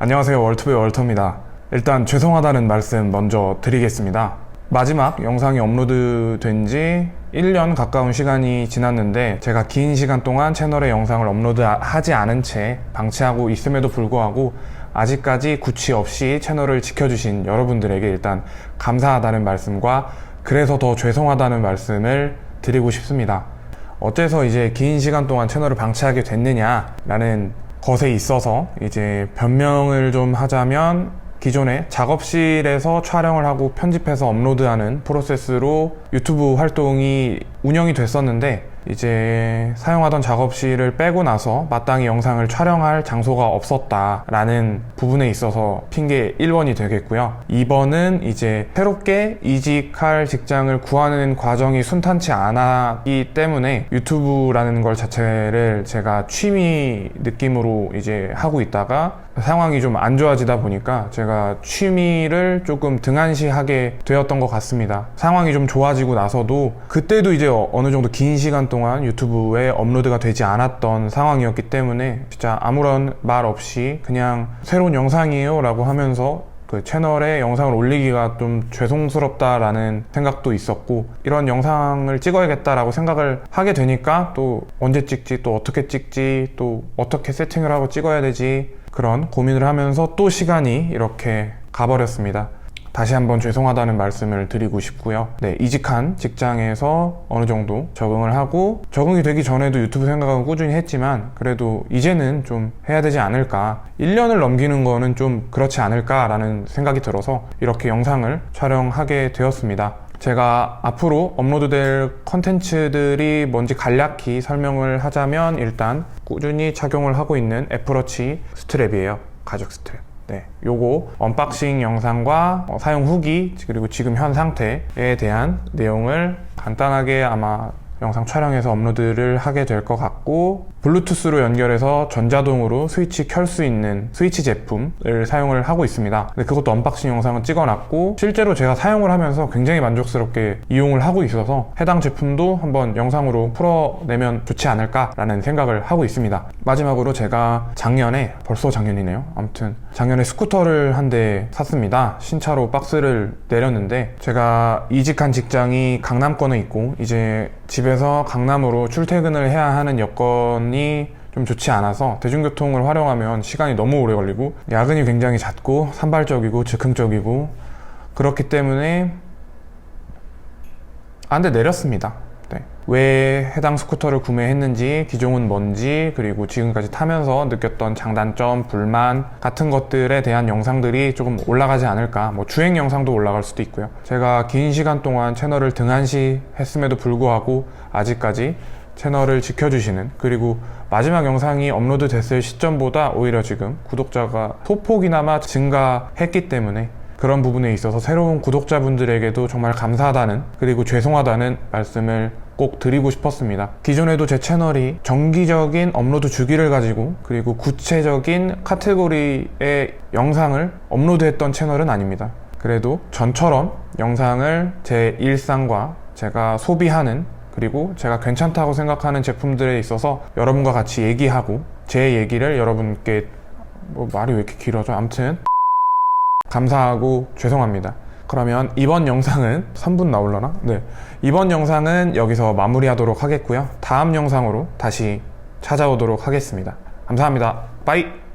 안녕하세요 월투의 월터입니다 일단 죄송하다는 말씀 먼저 드리겠습니다 마지막 영상이 업로드 된 지 1년 가까운 시간이 지났는데 제가 긴 시간 동안 채널에 영상을 업로드하지 않은 채 방치하고 있음에도 불구하고 아직까지 구취 없이 채널을 지켜주신 여러분들에게 일단 감사하다는 말씀과 그래서 더 죄송하다는 말씀을 드리고 싶습니다. 어째서 이제 긴 시간 동안 채널을 방치하게 됐느냐라는 것에 있어서 이제 변명을 좀 하자면 기존에 작업실에서 촬영을 하고 편집해서 업로드하는 프로세스로 유튜브 활동이 운영이 됐었는데 이제 사용하던 작업실을 빼고 나서 마땅히 영상을 촬영할 장소가 없었다라는 부분에 있어서 핑계 1번이 되겠고요. 2번은 이제 새롭게 이직할 직장을 구하는 과정이 순탄치 않았기 때문에 유튜브라는 걸 자체를 제가 취미 느낌으로 이제 하고 있다가 상황이 좀 안 좋아지다 보니까 제가 취미를 조금 등한시하게 되었던 것 같습니다. 상황이 좀 좋아지고 나서도 그때도 이제 어느 정도 긴 시간 동안 유튜브에 업로드가 되지 않았던 상황이었기 때문에 진짜 아무런 말 없이 그냥 새로운 영상이에요 라고 하면서 그 채널에 영상을 올리기가 좀 죄송스럽다라는 생각도 있었고 이런 영상을 찍어야겠다라고 생각을 하게 되니까 또 언제 찍지 또 어떻게 찍지 또 어떻게 세팅을 하고 찍어야 되지 그런 고민을 하면서 또 시간이 이렇게 가버렸습니다. 다시 한번 죄송하다는 말씀을 드리고 싶고요. 네, 이직한 직장에서 어느 정도 적응을 하고 적응이 되기 전에도 유튜브 생각은 꾸준히 했지만 그래도 이제는 좀 해야 되지 않을까. 1년을 넘기는 거는 좀 그렇지 않을까라는 생각이 들어서 이렇게 영상을 촬영하게 되었습니다. 제가 앞으로 업로드될 컨텐츠들이 뭔지 간략히 설명을 하자면 일단 꾸준히 착용을 하고 있는 애플워치 스트랩이에요. 가죽 스트랩. 네, 요거 언박싱 영상과 어, 사용 후기 그리고 지금 현 상태에 대한 내용을 간단하게 아마 영상 촬영해서 업로드를 하게 될 것 같고 블루투스로 연결해서 전자동으로 스위치 켤 수 있는 스위치 제품을 사용을 하고 있습니다. 근데 그것도 언박싱 영상은 찍어놨고 실제로 제가 사용을 하면서 굉장히 만족스럽게 이용을 하고 있어서 해당 제품도 한번 영상으로 풀어내면 좋지 않을까 라는 생각을 하고 있습니다. 마지막으로 제가 작년에 벌써 작년이네요. 아무튼 작년에 스쿠터를 한 대 샀습니다. 신차로 박스를 내렸는데 제가 이직한 직장이 강남권에 있고 이제 집에서 강남으로 출퇴근을 해야 하는 여건이 좀 좋지 않아서 대중교통을 활용하면 시간이 너무 오래 걸리고 야근이 굉장히 잦고 산발적이고 즉흥적이고 그렇기 때문에 안돼 내렸습니다. 네. 왜 해당 스쿠터를 구매했는지, 기종은 뭔지, 그리고 지금까지 타면서 느꼈던 장단점, 불만 같은 것들에 대한 영상들이 조금 올라가지 않을까. 뭐 주행 영상도 올라갈 수도 있고요. 제가 긴 시간 동안 채널을 등한시 했음에도 불구하고 아직까지 채널을 지켜주시는 그리고 마지막 영상이 업로드 됐을 시점보다 오히려 지금 구독자가 소폭이나마 증가했기 때문에 그런 부분에 있어서 새로운 구독자분들에게도 정말 감사하다는 그리고 죄송하다는 말씀을 꼭 드리고 싶었습니다. 기존에도 제 채널이 정기적인 업로드 주기를 가지고 그리고 구체적인 카테고리의 영상을 업로드했던 채널은 아닙니다. 그래도 전처럼 영상을 제 일상과 제가 소비하는 그리고 제가 괜찮다고 생각하는 제품들에 있어서 여러분과 같이 얘기하고 제 얘기를 여러분께 뭐 말이 왜 이렇게 길어져? 아무튼 감사하고 죄송합니다. 그러면 이번 영상은 3분 나올려나? 네. 이번 영상은 여기서 마무리하도록 하겠고요. 다음 영상으로 다시 찾아오도록 하겠습니다. 감사합니다. 빠이!